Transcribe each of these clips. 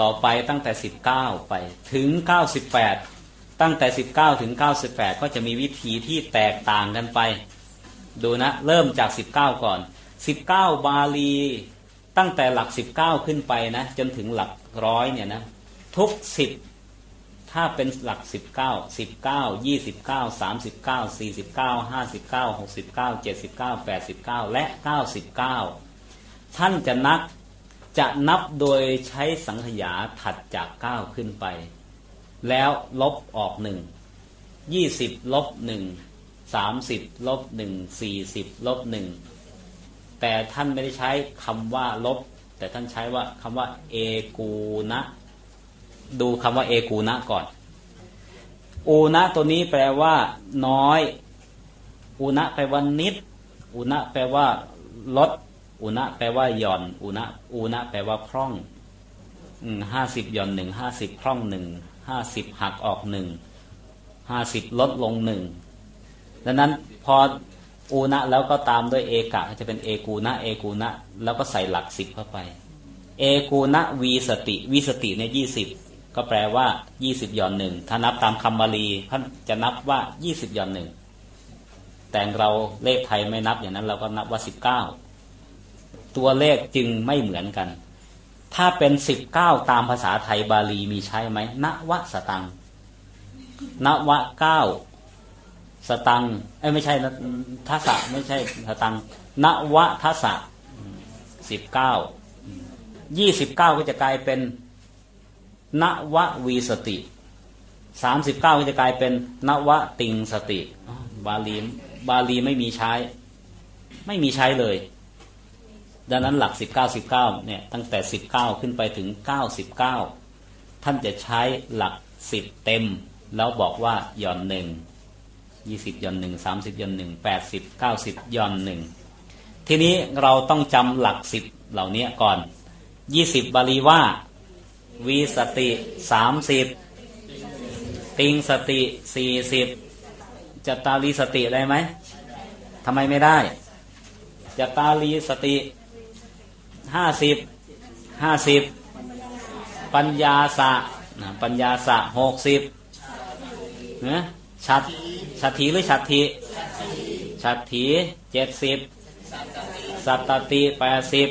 ต่อไปตั้งแต่สิบเก้าไปถึงเก้าสิบแปดตั้งแต่สิบเก้าถึงเก้าสิบแปดก็จะมีวิธีที่แตกต่างกันไป ดูนะ เริ่มจากสิบเก้าก่อนสิบเก้าบาลีตั้งแต่หลักสิบเก้าขึ้นไปนะ จนถึงหลักร้อยเนี่ยนะ ทุกสิบถ้าเป็นหลักสิบเก้าสิบเก้ายี่สิบเก้าสามสิบเก้าสี่สิบเก้าห้าสิบเก้าหกสิบเก้าเจ็ดสิบเก้าแปดสิบเก้าและเก้าสิบเก้าท่านจะนับ จะนับโดยใช้สังขยาถัดจากเก้าขึ้นไป แล้วลบออกหนึ่งยี่สิบลบหนึ่งสามสิบลบหนึ่งสี่สิบลบหนึ่งแต่ท่านไม่ได้ใช้คำว่าลบ แต่ท่านใช้ว่าคำว่า เอกูนะ ดูคำว่าเอกูนะก่อน อูนะตัวนี้แปลว่า น้อย อูนะแปลว่านิด อูนะแปลว่าลด อูนะแปลว่าหย่อนอูนะอูนะแปลว่าพร่องห้าสิบหย่อนหนึ่งห้าสิบพร่องหนึ่งห้าสิบหักออกหนึ่งห้าสิบลดลงหนึ่งดังนั้นพออูนะแล้วก็ตามด้วยเอกะจะเป็นเอกูนะเอกูนะแล้วก็ใส่หลักสิบเข้าไป เอกูนะวีสติวีสติเนี่ยยี่สิบก็แปลว่ายี่สิบหย่อนหนึ่งถ้านับตามคำบาลีท่านจะนับว่ายี่สิบหย่อนหนึ่งแต่เราเลขไทยไม่นับอย่างนั้นเราก็นับว่าสิบเก้า ตัวเลขจึงไม่เหมือนกัน ถ้าเป็นสิบเก้าตามภาษาไทยบาลีมีใช่ไหมนวสตังนวเก้าสตังเอ้ไม่ใช่ทัศะไม่ใช่สตังนวทัศะสิบเก้ายี่สิบเก้าก็จะกลายเป็นนววีสติสามสิบเก้าก็จะกลายเป็นนวติงสติ บาลีบาลีไม่มีใช้ ไม่มีใช้เลย ดังนั้นหลักสิบเก้าสิบเก้าเนี่ยตั้งแต่สิบเก้าขึ้นไปถึงเก้าสิบเก้าท่านจะใช้หลักสิบเต็ม แล้วบอกว่าหย่อนหนึ่งยี่สิบย่อนหนึ่งสามสิบย่อนหนึ่งแปดสิบเก้าสิบย่อนหนึ่งทีนี้เราต้องจำหลักสิบเหล่านี้ก่อนยี่สิบบาลีว่าวีสติสามสิบติงสติสี่สิบจัตตาลีสติได้ไหมทำไมไม่ได้จัตตาลีสติ ห้าสิบห้าสิบปัญญาสะปัญญาสะหกสิบนะชัดชัดถีหรือชัดทีชัดถีเจ็ดสิบสัตตติแปดสิบ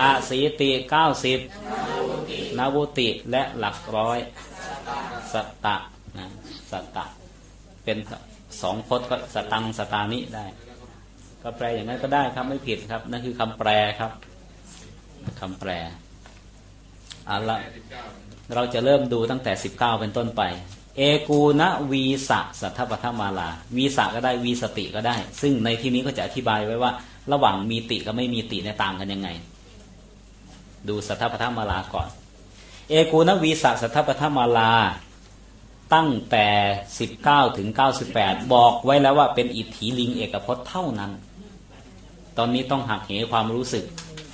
อาสีติเก้าสิบนาวุติและหลักร้อยสัตตะนะสัตตะเป็นสองพจน์ก็สตังสตานิได้ ก็แปลอย่างนั้นก็ได้ครับไม่ผิดครับ นั่นคือคำแปลครับคำแปลเอาละเราจะเริ่มดูตั้งแต่สิบเก้าเป็นต้นไป เอกูนะวีสะสัทธปทมาลา วีสะก็ได้วีสติก็ได้ ซึ่งในที่นี้ก็จะอธิบายไว้ว่า ระหว่างมีติกับไม่มีติเนี่ยต่างกันยังไง ดูสัทธปทมาลาก่อน เอกูนะวีสะสัทธปทมาลาตั้งแต่สิบเก้าถึงเก้าสิบแปดบอกไว้แล้วว่าเป็นอิทธิลิงเอกพจน์เท่านั้น ตอนนี้ต้องหักเหความรู้สึก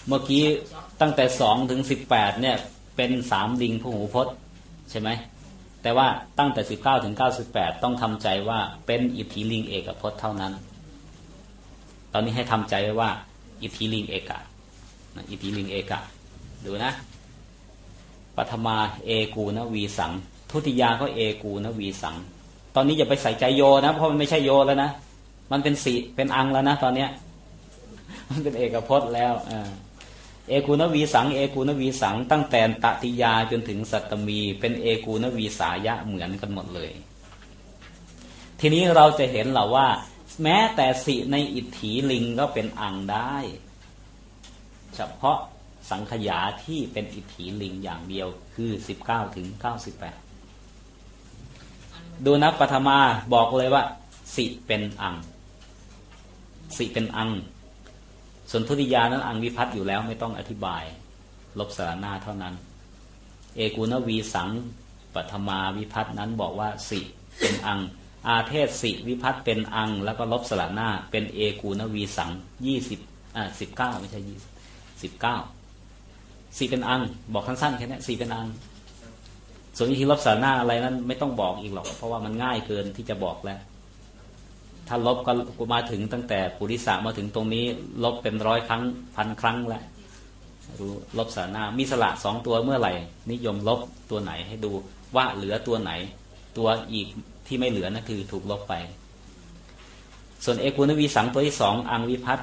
เมื่อกี้ตั้งแต่สองถึงสิบแปดเนี่ยเป็นสามลิงพหูพจน์ใช่ไหมแต่ว่าตั้งแต่สิบเก้าถึงเก้าสิบแปดต้องทำใจว่าเป็นอิทธิลิงเอกพจน์เท่านั้น ตอนนี้ให้ทำใจไว้ว่า อิทธิลิงเอกะอิทธิลิงเอกะดูนะปฐมาเอกูนะวีสัง ทุติยาก็เอกูนะวีสัง ตอนนี้อย่าไปใส่ใจโยนะ เพราะมันไม่ใช่โยแล้วนะ มันเป็นสีเป็นอังแล้วนะ ตอนเนี้ย มันเป็นเอกพจน์แล้วเอกูนวีสัง เอกูนวีสัง ตั้งแต่ตติยาจนถึงสัตตมี เป็นเอกูนวีสายะเหมือนกันหมดเลย ทีนี้เราจะเห็นเราว่า แม้แต่สิในอิทธิลิงก็เป็นอังได้ เฉพาะสังขยาที่เป็นอิทธิลิงอย่างเดียวคือสิบเก้าถึงเก้าสิบแปดดูนะปฐมาบอกเลยว่า สิเป็นอัง สิเป็นอัง ส่วนทุติยานั้นอังวิพัตอยู่แล้วไม่ต้องอธิบาย ลบสารนาเท่านั้น เอกูนวีสังปฐมาวิพัตนั้นบอกว่าสิเป็นอัง อาเทศสิวิพัตเป็นอัง แล้วก็ลบสรหน้า เป็นเอกูนวีสังยี่สิบอ่าสิบเก้าไม่ใช่ยี่สิบเก้าสี่เป็นอัง บอกสั้นๆแค่นี้สี่เป็นอัง ส่วนวิธีลบสารหน้าอะไรนั้นไม่ต้องบอกอีกหรอก เพราะว่ามันง่ายเกินที่จะบอกแล้ว ถ้าลบก็มาถึงตั้งแต่ปุริสามาถึงตรงนี้ ลบเป็นร้อยครั้งพันครั้งแล้วรู้ลบสรหน้ามีสระสองตัวเมื่อไหร่ นิยมลบตัวไหนให้ดูว่าเหลือตัวไหน ตัวอีกที่ไม่เหลือนั่นคือถูกลบไป ส่วนเอกูนวีสังตัวที่สองอังวิพัต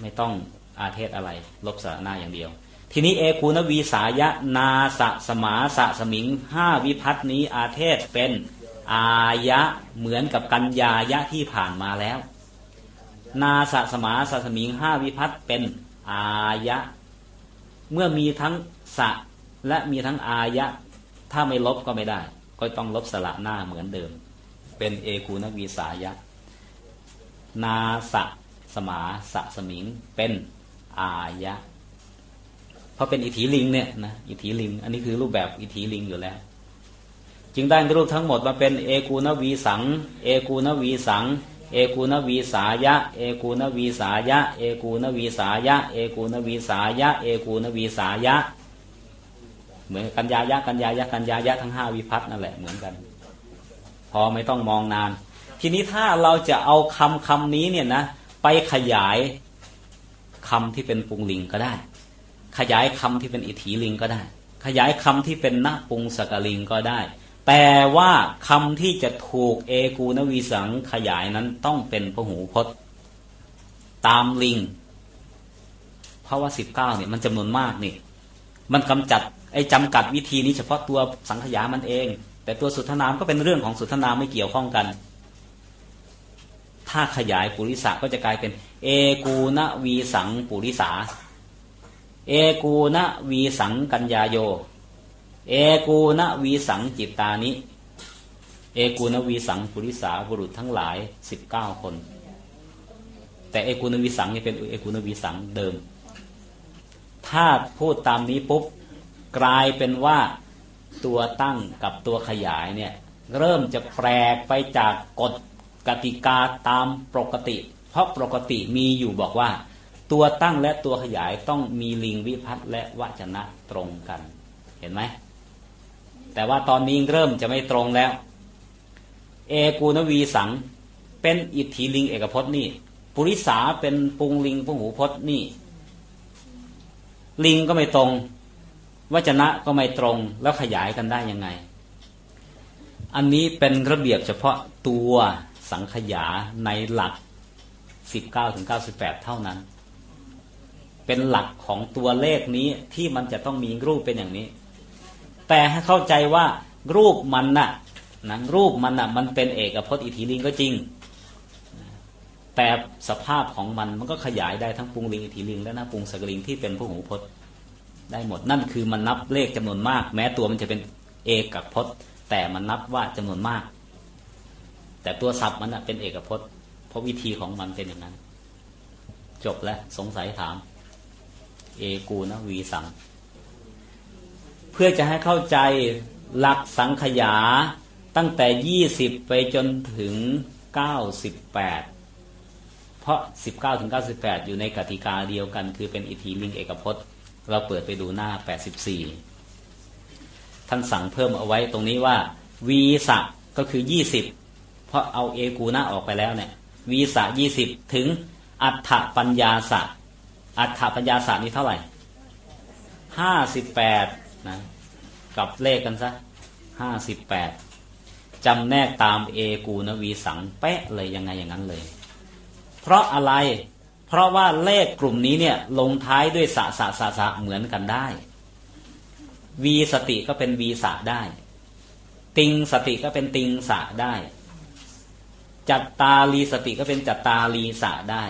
ไม่ต้องอาเทศอะไร ลบสรหน้าอย่างเดียว ทีนี้เอกูนวีสายะนาสะสมาสะสมิงห้าวิพัตนี้อาเทศเป็น อายะเหมือนกับกัญญายะที่ผ่านมาแล้ว นาสะสมาสะสมิงห้าวิพัตเป็นอายะ เมื่อมีทั้งสะและมีทั้งอายะ ถ้าไม่ลบก็ไม่ได้ ก็ต้องลบสระหน้าเหมือนเดิม เป็นเอกูนวีสายะ นาสะสมาสะสมิงเป็นอายะ เพราะเป็นอิทธิลิงเนี่ยนะอิทธิลิง อันนี้คือรูปแบบอิทธิลิงอยู่แล้ว จึงได้รูปทั้งหมดมาเป็นเอกูนวีสัง เอกูนวีสัง เอกูนวีสายะ เอกูนวีสายะ เอกูนวีสายะ เอกูนวีสายะ เอกูนวีสายะ เหมือนกัญญายะกัญญายะกัญญายะทั้งห้าวิพัฒน์นั่นแหละเหมือนกัน พอไม่ต้องมองนาน ทีนี้ถ้าเราจะเอาคำคำนี้เนี่ยนะไปขยายคำที่เป็นปุงลิงก็ได้ ขยายคำที่เป็นอิทธิลิงก็ได้ ขยายคำที่เป็นนะปุงสกลิงก็ได้ แต่ว่าคำที่จะถูกเอกูนวีสังขยายนั้นต้องเป็นพหูพจน์ ตามลิง เพราะว่าสิบเก้าเนี่ยมันจำนวนมากนี่มันกำจัดไอ้จำกัดวิธีนี้เฉพาะตัวสังขยามันเอง แต่ตัวสุทธนามก็เป็นเรื่องของสุทธนามไม่เกี่ยวข้องกัน ถ้าขยายปุริสะก็จะกลายเป็น เอกูณวีสังปุริสาเอกูณวีสังกัญญาโย เอกูณวีสังจิตตานิ เอกูณวีสังปุริสาบุรุษทั้งหลายสิบเก้าคน แต่เอกูณวีสังนี่เป็นเอกูณวีสังเดิม ถ้าพูดตามนี้ปุ๊บกลายเป็นว่าตัวตั้งกับตัวขยายเนี่ยเริ่มจะแปลกไปจากกฎกติกาตามปกติ เพราะปกติมีอยู่บอกว่า ตัวตั้งและตัวขยายต้องมีลิงวิพัตและวจนะตรงกัน เห็นไหม แต่ว่าตอนนี้เริ่มจะไม่ตรงแล้ว เอกูนวีสัง เป็นอิทธิลิงเอกพจน์นี่ ปุริสาเป็นปุงลิงปุงหูพจน์นี่ ลิงก็ไม่ตรง วจนะก็ไม่ตรงแล้วขยายกันได้ยังไง อันนี้เป็นระเบียบเฉพาะตัวสังขยาในหลัก 19-98 เท่านั้น เป็นหลักของตัวเลขนี้ที่มันจะต้องมีรูปเป็นอย่างนี้ แต่ให้เข้าใจว่ารูปมันน่ะนะรูปมันน่ะมันเป็นเอกพจน์อิทธิลิงก็จริง แต่สภาพของมันมันก็ขยายได้ทั้งปรุงลิงอิทธิลิง และนะปรุงสกลิงที่เป็นพหูพจน์ได้หมดนั่นคือมันนับเลขจำนวนมาก แม้ตัวมันจะเป็นเอกพจน์ แต่มันนับว่าจำนวนมาก แต่ตัวศัพท์มันน่ะเป็นเอกพจน์ เพราะวิธีของมันเป็นอย่างนั้น จบแล้วสงสัยถาม เอกูนะวีสัง เพื่อจะให้เข้าใจหลักสังขยาตั้งแต่ยี่สิบไปจนถึงเก้าสิบแปดเพราะสิบเก้าถึงเก้าสิบแปดอยู่ในกติกาเดียวกัน คือเป็นอิทธิลิงเอกพจน์ เราเปิดไปดูหน้าแปดสิบสี่ท่านสั่งเพิ่มเอาไว้ตรงนี้ว่า วีสะก็คือยี่สิบเพราะเอาเอกูนะออกไปแล้วเนี่ยวีสะยี่สิบถึงอัฏฐปัญญาสะอัฏฐปัญญาสะนี่เท่าไหร่ห้าสิบแปด นะกลับเลขกันซะห้าสิบแปดจำแนกตามเอกูนวีสังเป๊ะเลยยังไงอย่างนั้นเลย เพราะอะไร เพราะว่าเลขกลุ่มนี้เนี่ยลงท้ายด้วยสะสะสะสะเหมือนกันได้ วีสติก็เป็นวีสะได้ ติงสติก็เป็นติงสะได้ จัตตาลีสติก็เป็นจัตตาลีสะได้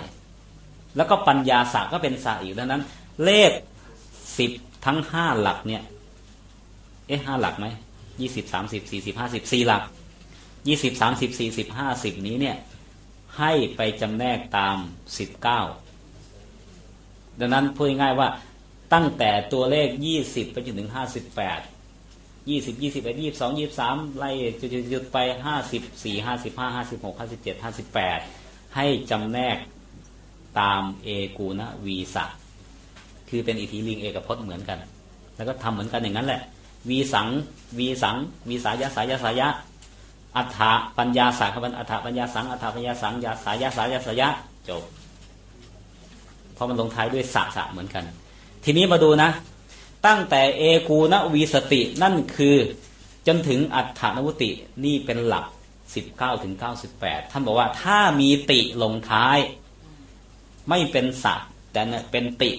แล้วก็ปัญญาสะก็เป็นสะอีกดังนั้น เลขสิบทั้งห้าหลักเนี่ย เอ๊ะห้าหลักไหมยี่สิบสามสิบสี่สิบห้าสิบสี่หลักยี่สิบสามสิบสี่สิบห้าสิบนี้เนี่ย ให้ไปจำแนกตามสิบเก้าดังนั้นพูดง่ายว่าตั้งแต่ตัวเลขยี่สิบไปจนถึงห้าสิบแปดยี่สิบยี่สิบเอ็ดยี่สิบสองยี่สิบสามไล่จุดๆไปห้าสิบสี่ห้าสิบห้าห้าสิบหกห้าสิบเจ็ดห้าสิบแปดให้จำแนกตามเอกูนะวีสะคือเป็นอิทธิลิงเอกพจน์เหมือนกัน แล้วก็ทำเหมือนกันอย่างนั้นแหละ วีสังวีสังวีสายะสายะสายะอัฏฐปัญญาสาคบันอัฏฐปัญญาสังอัฏฐปัญญาสังยาสายะสายะสายะจบเพราะมันลงท้ายด้วยสะสะเหมือนกัน ทีนี้มาดูนะ ตั้งแต่เอกูณวีสตินั่นคือจนถึงอัฏฐานวุตินี่เป็นหลัก 19ถึง98 ท่านบอกว่าถ้ามีติลงท้าย ไม่เป็นสัตว์แต่เนี่ยเป็นติ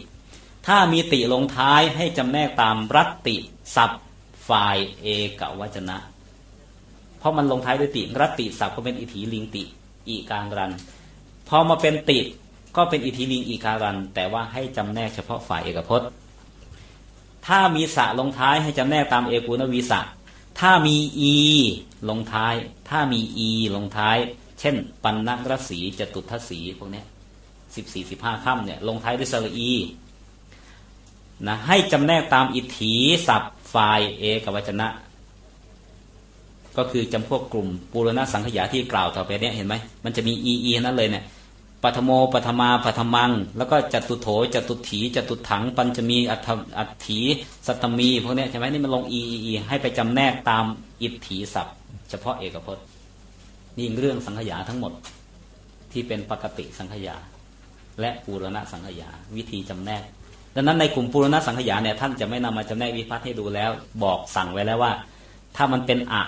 ถ้ามีติลงท้ายให้จำแนกตามรัตติ สับ ฝ่ายเอกวจนะ เพราะมันลงท้ายด้วยติรัตติสับก็เป็นอิทธิลิงติ อีการัน พอมาเป็นติก็เป็นอิทธิลิงอีการัน แต่ว่าให้จำแนกเฉพาะฝ่ายเอกพจน์ ถ้ามีสะลงท้ายให้จำแนกตามเอกูนวีสะถ้ามีอีลงท้าย ถ้ามีอีลงท้าย เช่น ปันนักรสีจตุทัศสีพวกนี้สิบสี่สิบห้าค่ำเนี่ยลงท้ายด้วยสระอีนะให้จำแนกตามอิทธิศัพท์ ฝ่ายเอกวจนะ ก็คือจำพวกกลุ่มปุรณสังขยาที่กล่าวต่อไปเนี่ยเห็นไหมมันจะมีอีอีนั่นเลยเนี่ยปัทโมปัทมาปัทมัง แล้วก็จตุโถจตุถีจตุถัง ปัญจมีอัฐอัฏฐีสัตตมีพวกเนี้ยใช่ไหมนี่มันลงอีอีให้ไปจำแนกตามอิทธิศัพท์ เฉพาะเอกพจน์ นี่เรื่องสังขยาทั้งหมด ที่เป็นปกติสังขยา และปูรณะสังขยา วิธีจำแนก ดังนั้นในกลุ่มปูรณะสังขยาเนี่ยท่านจะไม่นำมาจำแนกวิพัฒน์ให้ดูแล้ว บอกสั่งไว้แล้วว่า ถ้ามันเป็นอะ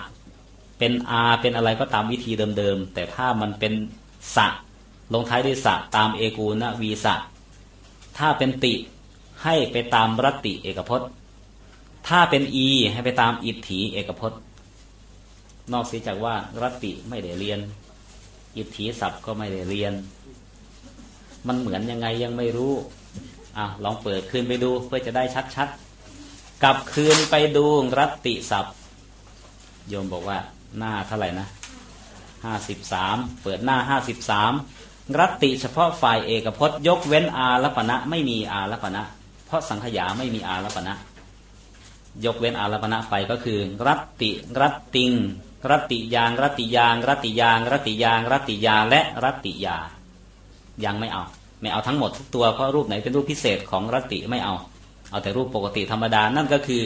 เป็นอาเป็นอะไรก็ตามวิธีเดิมๆแต่ถ้ามันเป็นสะลงท้ายด้วยสะตามเอกูนะวีสะถ้าเป็นติให้ไปตามรัติเอกพจน์ ถ้าเป็นอีให้ไปตามอิทธิเอกพจน์ นอกเสียจากว่ารัตติไม่ได้เรียน อิทธิศัพท์ก็ไม่ได้เรียน มันเหมือนยังไงยังไม่รู้ อะลองเปิดคืนไปดูเพื่อจะได้ชัดๆ กลับคืนไปดูรัตติศัพท์ โยมบอกว่าหน้าเท่าไหร่นะห้าสิบสามเปิดหน้าห้าสิบสามรัตติเฉพาะฝ่ายเอกพจน์ยกเว้นอารัปณะไม่มีอารัปณะ เพราะสังขยาไม่มีอารัปณะ ยกเว้นอารัปณะไปก็คือ รัตติรัตติง รัตติยางรัตติยาง รัตติยาง รัตติยาง รัตติยาและรัตติยา ยังไม่เอา ไม่เอาทั้งหมดทุกตัวเพราะรูปไหนเป็นรูปพิเศษของรัตติไม่เอา เอาแต่รูปปกติธรรมดานั่นก็คือ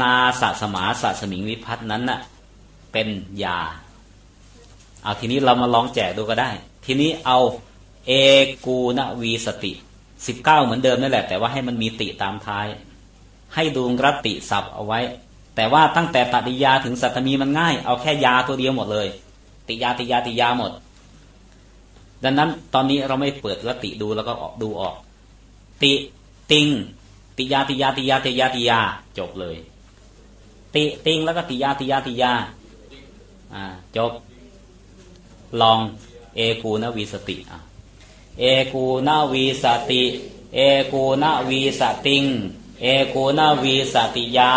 นาสะสมาสะสมิงวิพัฒน์นั้นน่ะเป็นยาเอาทีนี้เรามาลองแจกดูก็ได้ ทีนี้เอาเอกูณวีสติสิบเก้าเหมือนเดิมนั่นแหละ แต่ว่าให้มันมีติตามท้าย ให้ดูรัตติศัพท์เอาไว้ แต่ว่าตั้งแต่ตติยาถึงสัตมีมันง่าย เอาแค่ยาตัวเดียวหมดเลย ติยาติยาติยาหมด ดังนั้นตอนนี้เราไม่เปิดรตติดูแล้วก็ออกดูออก ติติง ติยาติยาติยาติยาติยาจบเลย ติติงแล้วก็ติยาติยาติยาอ่าจบ ลองเอกูนวีสติอะเอกูนวีสติ เอกูนวีสติง เอกูนวีสติยา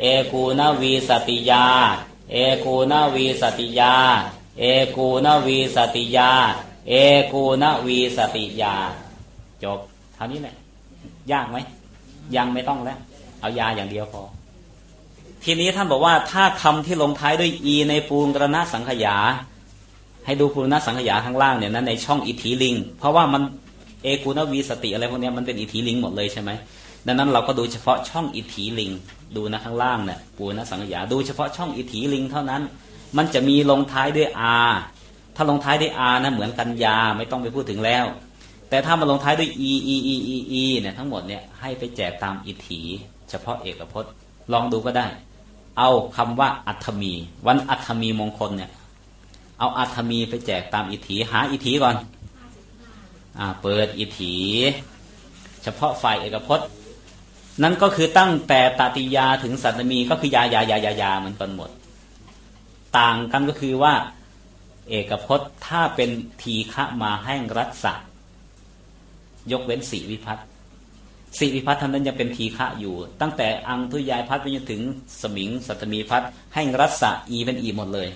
เอกูนวีสติยา เอกูนวีสติยา เอกูนวีสติยา เอกูนวีสติยา จบเท่านี้แหละ ยากไหม ยังไม่ต้องแล้ว เอายาอย่างเดียวพอ ทีนี้ท่านบอกว่า ถ้าคำที่ลงท้ายด้วย e ในปูนกรณะสังขยา ให้ดูปูรณะสังขยาข้างล่างเนี่ยนะในช่องอิทธิลิง เพราะว่ามันเอกูนวีสติอะไรพวกนี้มันเป็นอิทธิลิงหมดเลยใช่ไหมดังนั้นเราก็ดูเฉพาะช่องอิทธิลิง ดูนะข้างล่างเนี่ยปูรณะสังขยา ดูเฉพาะช่องอิทธิลิง เท่านั้น มันจะมีลงท้ายด้วย r ถ้าลงท้ายด้วย r นะเหมือนกันยาไม่ต้องไปพูดถึงแล้ว แต่ถ้ามาลงท้ายด้วย e e e e e เนี่ยทั้งหมดเนี่ยให้ไปแจกตามอิทธิเฉพาะเอกพจน์ ลองดูก็ได้ เอาคำว่าอัฐมี วันอัฐมีมงคลเนี่ย เอาอัฐมีไปแจกตามอิทธิหาอิทธิก่อนอ่าเปิดอิทธิเฉพาะฝ่ายเอกพจน์ นั่นก็คือตั้งแต่ตติยาถึงสัตมีก็คือยายายายายาเหมือนกันหมด ต่างกันก็คือว่า เอกพจน์ถ้าเป็นทีฆะมาแห้งรัศยกเว้นสีวิพัฒน์สีวิพัฒน์ท่านั้นยังเป็นทีฆะอยู่ ตั้งแต่อังทุยายพัฒน์ไปจนถึงสมิงสัตมีพัฒน์แห้งรัศะอีเป็นอีหมดเลย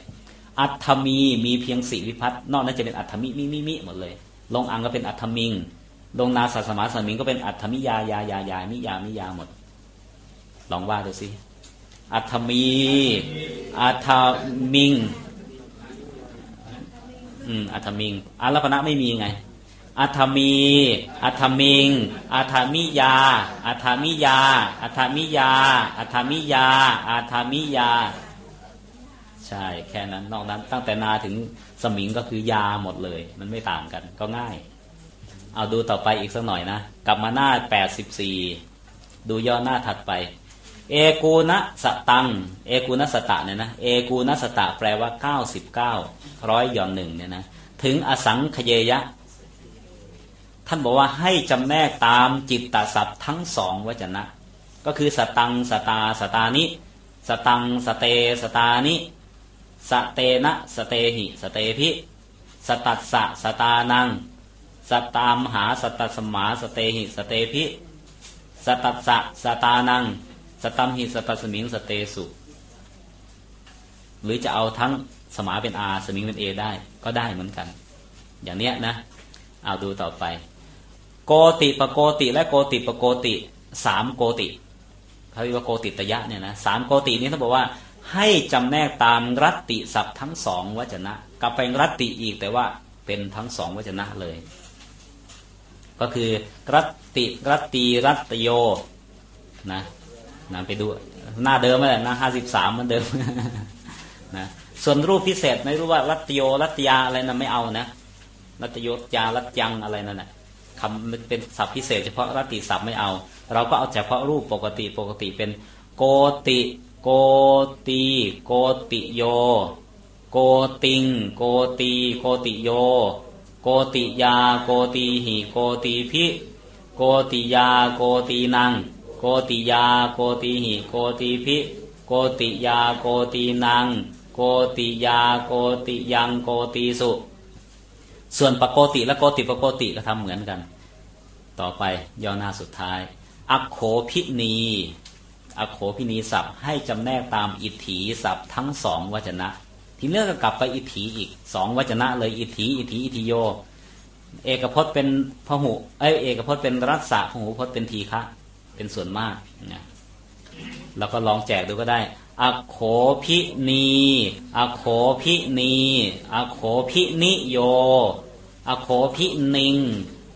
อัฐมีมีเพียงสีวิพัฒน์นอกนั้นจะเป็นอัฐมิมิมิมิหมดเลย ลงอังก็เป็นอัฐมิงลงนาสาสมาสมิงก็เป็นอัฐมิยายายายามิยามิยาหมด ลองว่าดูสิอัฐมีอัฐมิง อืมอัฐมิงอารัปณะไม่มีไง อัฐมี อัฐมิง อัฐมิยา อัฐมิยา อัฐมิยา อัฐมิยา อัฐมิยา ใช่แค่นั้น นอกนั้น ตั้งแต่นาถึงสมิงก็คือยาหมดเลย มันไม่ต่างกันก็ง่าย เอาดูต่อไปอีกสักหน่อยนะ กลับมาหน้าแปดสิบสี่ดูย่อหน้าถัดไป เอกูนะสตัง เอกูนะสตะเนี่ยนะ เอกูนะสตะแปลว่าเก้าสิบเก้าร้อยหย่อนหนึ่งเนี่ยนะ ถึงอสังคเยยะ ท่านบอกว่าให้จำแนกตามจิตตศัพท์ทั้งสองวจนะ ก็คือสตังสตาสตานิ สตังสเตสตานิ สเตนะสเตหิ สเตพิสตัสสะสตานัง สตามหาสตัสมาสเตหิ สเตพิ สตัสสะสตานัง ตัมหิสตัสมิงสเตสุ หรือจะเอาทั้งสมาเป็นอาสมิงเป็นเอได้ ก็ได้เหมือนกัน อย่างเนี้ยนะ เอาดูต่อไป โกติปโกติ และโกติปโกติสามโกติเขาเรียกว่าโกติตยะเนี่ยนะสามโกตินี้เขาบอกว่า ให้จำแนกตามรัตติศัพท์ทั้งสองวจนะกลับไปรัตติอีกแต่ว่าเป็นทั้งสองวจนะเลย ก็คือรัตติรัตตีรัตโยนะ นะไปดูหน้าเดิมนั่นแหละหน้าห้าสิบสามเหมือนเดิมนะส่วนรูปพิเศษไม่รู้ว่ารัตโยรัตยาอะไรนะไม่เอานะรัตโยยารัตยังอะไรนั่นแหละคำมันเป็นศัพท์พิเศษเฉพาะรัตติศัพท์ไม่เอา เราก็เอาเฉพาะรูปปกติปกติเป็นโกติโกตีโกติโย โกติง โกตีโกติโย โกติยา โกตีหิโกตีพิ โกติยาโกตีนัง โกติยาโกตีหิโกตีพิโกติยาโกตีนังโกติยาโกติยังโกตีสุ ส่วนปกติและโกติปกติก็ทำเหมือนกัน ต่อไปย่อหน้าสุดท้าย อักโขพินีอักโขพินีศัพท์ให้จำแนกตามอิทธิศัพท์ทั้งสองวจนะ ทีเนี้ก็กลับไปอิทธิอีกสองวจนะเลยอิทธิอิทธิอิทธิโย เอกพจน์เป็นพหุเอ้เอกพจน์เป็นรัศะพหุพจน์เป็นทีฆะ เป็นส่วนมากนะเราก็ลองแจกดูก็ได้อโขพินีอโขพินีอโขพินิโยอโขพินิง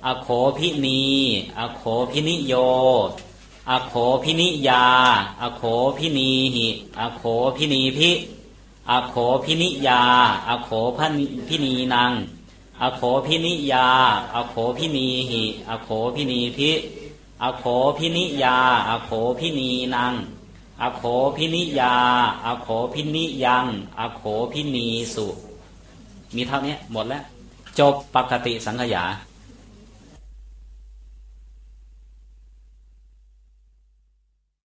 อโขพินีอโขพินิโยอโขพินิยาอโขพินีหิอโขพินีพิอโขพินิยาอโขพนิพินีนางอโขพินิยาอโขพินีหิอโขพินีพิ อโขพินิยา อโขพินีนางอโขพินิยา อโขพินิยัง อโขพินีสุ มีเท่านี้หมดแล้ว จบปกติสังขยา